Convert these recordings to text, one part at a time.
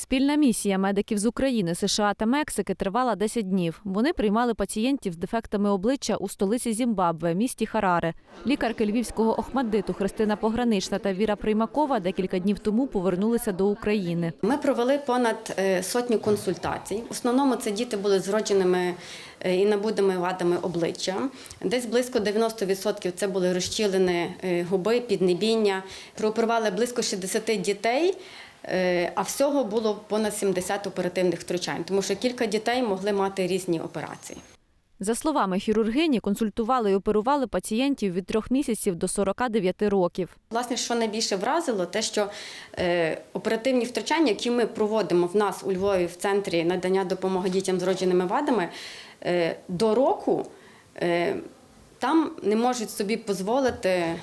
Спільна місія медиків з України, США та Мексики тривала 10 днів. Вони приймали пацієнтів з дефектами обличчя у столиці Зімбабве, місті Хараре. Лікарки львівського Охмаддиту Христина Погранична та Віра Приймакова декілька днів тому повернулися до України. Ми провели понад е, сотню консультацій. В основному це діти були з вродженими е, і набудими вадами обличчя. Десь близько 90% це були розчілені е, губи, піднебіння. Прооперували близько 60 дітей. Е, А всього було понад 70 оперативних втручань, тому що кілька дітей могли мати різні операції. За словами хірургині, консультували і оперували пацієнтів від трьох місяців до 49 років. Власне, що найбільше вразило, те, що е, оперативні втручання, які ми проводимо в нас у Львові в центрі надання допомоги дітям з родженими вадами, е, до року там не можуть собі дозволити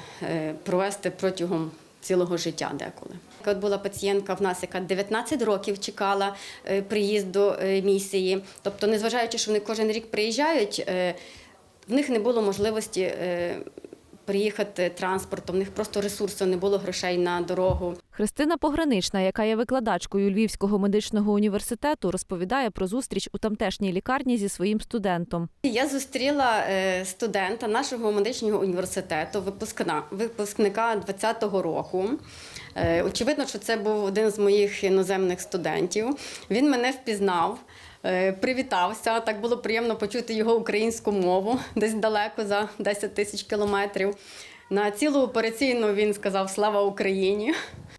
провести протягом цілого життя деколи. От була пацієнтка в нас, яка 19 років чекала е, приїзду е, місії. Тобто, незважаючи, що вони кожен рік приїжджають, е, в них не було можливості приїхати транспортом, в них просто ресурсу не було грошей на дорогу. Христина Погранична, яка є викладачкою Львівського медичного університету, розповідає про зустріч у тамтешній лікарні зі своїм студентом. Я зустріла е, студента нашого медичного університету, випускника 20-го року. Е, Очевидно, що це був один з моїх іноземних студентів. Він мене впізнав. е, Привітався, так було приємно почути його українську мову десь далеко за 10 тисяч кілометрів. На цілу операційну він сказав Слава Україні.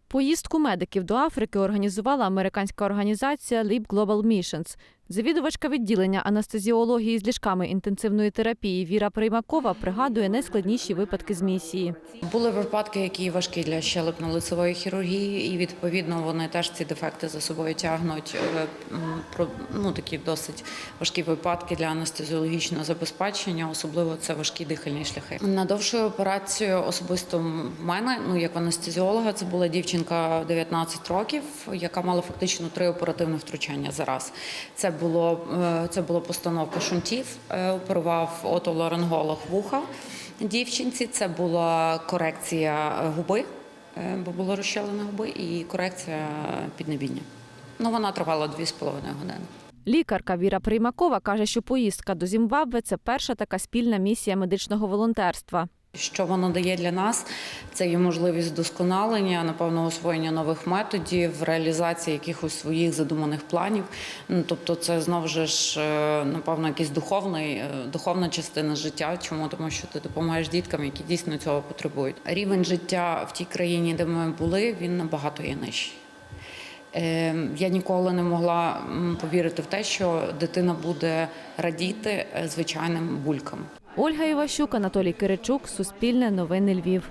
Поїздку медиків до Африки організувала американська організація Leap Global Missions. Завідувачка відділення анестезіології з ліжками інтенсивної терапії Віра Приймакова пригадує найскладніші випадки з місії. Були випадки, які важкі для щелепно-лицевої хірургії, і відповідно вони теж ці дефекти за собою тягнуть. е, Ну такі досить важкі випадки для анестезіологічного забезпечення, особливо це важкі дихальні шляхи. На довшу операцію особисто в мене, ну як анестезіолога, це була дівчинка 19 років, яка мала фактично три оперативні втручання за раз. Це було е, це була постановка шунтів, е, оперував отоларинголог вуха дівчинці. Це була корекція губи, е, бо було розщелено губи, і корекція піднебіння. Ну, вона тривала 2,5 години. Лікарка Віра Приймакова каже, що поїздка до Зімбабве це перша така спільна місія медичного волонтерства. Що воно дає для нас? Це є можливість вдосконалення, напевно, освоєння нових методів, реалізації якихось своїх задуманих планів. Ну, тобто, це знову ж е, напевно якийсь духовний, е, духовна частина життя. Чому? Тому що ти допомагаєш діткам, які дійсно цього потребують. Рівень життя в тій країні, де ми були, він набагато є нижчий. Е, Я ніколи не могла повірити в те, що дитина буде радіти звичайним булькам. Ольга Іващук, Анатолій Киричук, Суспільне новини Львів.